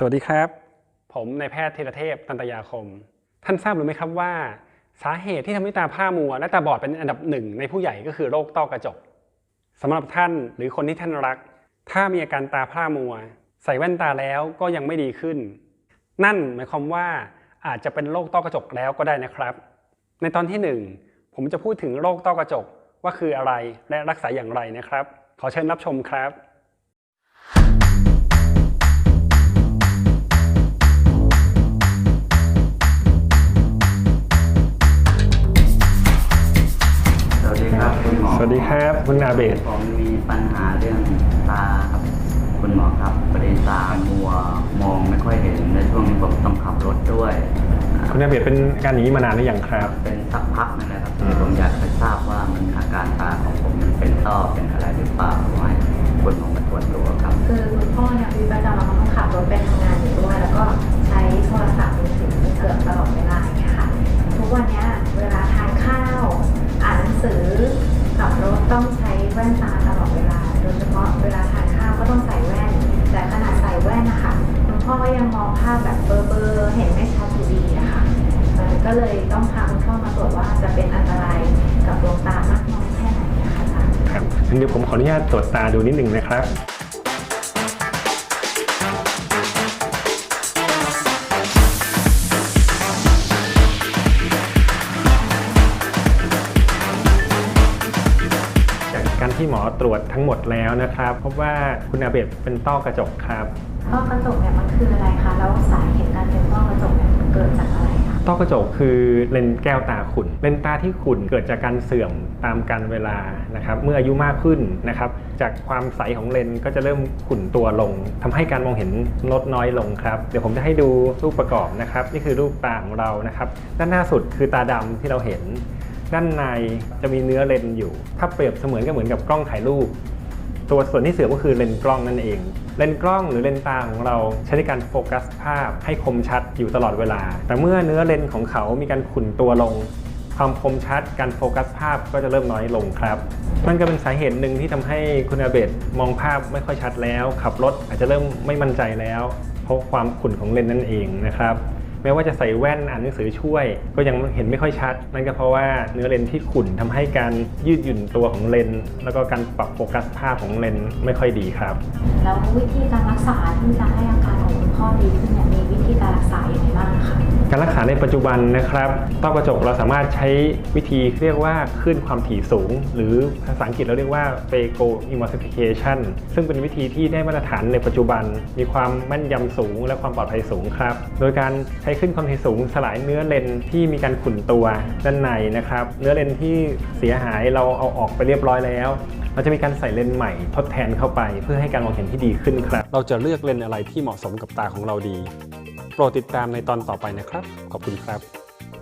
สวัสดีครับ ผมนายแพทย์ธีรเทพตันตยาคม ท่านทราบหรือไม่ครับว่า สาเหตุที่ทำให้ตาพร่ามัว และตาบอดเป็นอันดับหนึ่งในผู้ใหญ่ก็คือโรคต้อกระจกสำหรับท่านหรือคนที่ท่านรัก ถ้ามีอาการตาพร่ามัว ใส่แว่นตาแล้วก็ยังไม่ดีขึ้น นั่นหมายความว่าอาจจะเป็นโรคต้อกระจกแล้วก็ได้นะครับ ในตอนที่หนึ่งผมจะพูดถึงโรคต้อกระจกว่าคืออะไรและรักษาอย่างไรนะครับ ขอเชิญรับชมครับ สวัสดีครับคุณอาเบศผมมีปัญหาเรื่องตาครับคุณหมอครับประเด็นตามัวมองไม่ค่อยเห็นในช่วงนี้ผมต้องขับรถด้วยอ่าคุณอาเบศเป็นอาการอย่างนี้มานานหรือยังครับ เป็นสักพักนึงแล้วครับอืมผมอยากจะทราบว่ามันอาการตาของผมมันเป็นต้อเป็นอะไรหรือเปล่าขอให้คุณหมอ ต้องใช้แว่นตาตลอดเวลา โดยเฉพาะเวลาทานข้าวก็ต้องใส่แว่น แต่ขนาดใส่แว่นนะคะคุณพ่อก็ยังมองภาพแบบเบลอๆเห็นไม่ชัดอยู่ดีอะค่ะก็เลยต้องพาคุณพ่อมาตรวจว่าจะเป็นอันตรายกับดวงตามากน้อยแค่ไหนนะคะอาจารย์ครับงั้นเดี๋ยวผมขออนุญาตตรวจตาดูนิดหนึ่งนะครับากการที่หมอตรวจทั้งหมดแล้วนะครับ พบว่าคุณอาเบศเป็นต้อกระจกครับต้อกระจกเนี่ยมันคืออะไรคะแล้วสาเหตุการเป็นต้อกระจกเนี่ยมันเกิดจากอะไรคะต้อกระจกคือเลนส์แก้วตาขุ่นเลนส์ตาที่ขุ่นเกิดจากการเสื่อมตามกาลเวลานะครับ เมื่ออายุมากขึ้นนะครับ จากความใสของเลนส์ก็จะเริ่มขุ่นตัวลงทำให้การมองเห็นลดน้อยลงครับเดี๋ยวผมจะให้ดูรูปประกอบนะครับ นี่คือรูปตาของเรานะครับ ด้านหน้าสุดคือตาดำที่เราเห็น ด้านในจะมีเนื้อเลนอยู่ ถ้าเปรียบเสมือนก็เหมือนกับกล้องถ่ายรูป ตัวส่วนที่เสื่อมก็คือเลนกล้องนั่นเอง เลนกล้องหรือเลนตาของเราใช้ในการโฟกัสภาพให้คมชัดอยู่ตลอดเวลา แต่เมื่อเนื้อเลนของเขามีการขุ่นตัวลง ความคมชัดการโฟกัสภาพก็จะเริ่มน้อยลงครับนั่นก็เป็นสาเหตุหนึ่งที่ทำให้คุณอาเบศมองภาพไม่ค่อยชัดแล้ว ขับรถอาจจะเริ่มไม่มั่นใจแล้ว เพราะความขุ่นของเลนนั่นเองนะครับ แม้ว่าจะใส่แว่นอ่านหนังสือช่วย ก็ยังเห็นไม่ค่อยชัด นั่นก็เพราะว่าเนื้อเลนส์ที่ขุ่นทำให้การยืดหยุ่นตัวของเลนส์แล้วก็การปรับโฟกัสภาพของเลนส์ไม่ค่อยดีครับ แล้ววิธีการรักษาที่จะให้อาการของคุณพ่อดีขึ้นเนี่ยมีวิธีการรักษาอย่างไรบ้างคะการรักษาในปัจจุบันนะครับต้อกระจกเราสามารถใช้วิธีเรียกว่าคลื่นความถี่สูง หรือภาษาอังกฤษเราเรียกว่า phaco emulsification ซึ่งเป็นวิธีที่ได้มาตรฐานในปัจจุบัน มีความแม่นยำสูง และความปลอดภัยสูงครับ โดยการใช้ขึ้นความถี่สูงสลายเนื้อเลนที่มีการขุ่นตัวด้านในนะครับ เนื้อเลนที่เสียหายเราเอาออกไปเรียบร้อยแล้ว เราจะมีการใส่เลนใหม่ทดแทนเข้าไป เพื่อให้การมองเห็นที่ดีขึ้นครับ เราจะเลือกเลนอะไรที่เหมาะสมกับตาของเราดี โปรดติดตามในตอนต่อไปนะครับ ขอบคุณครับ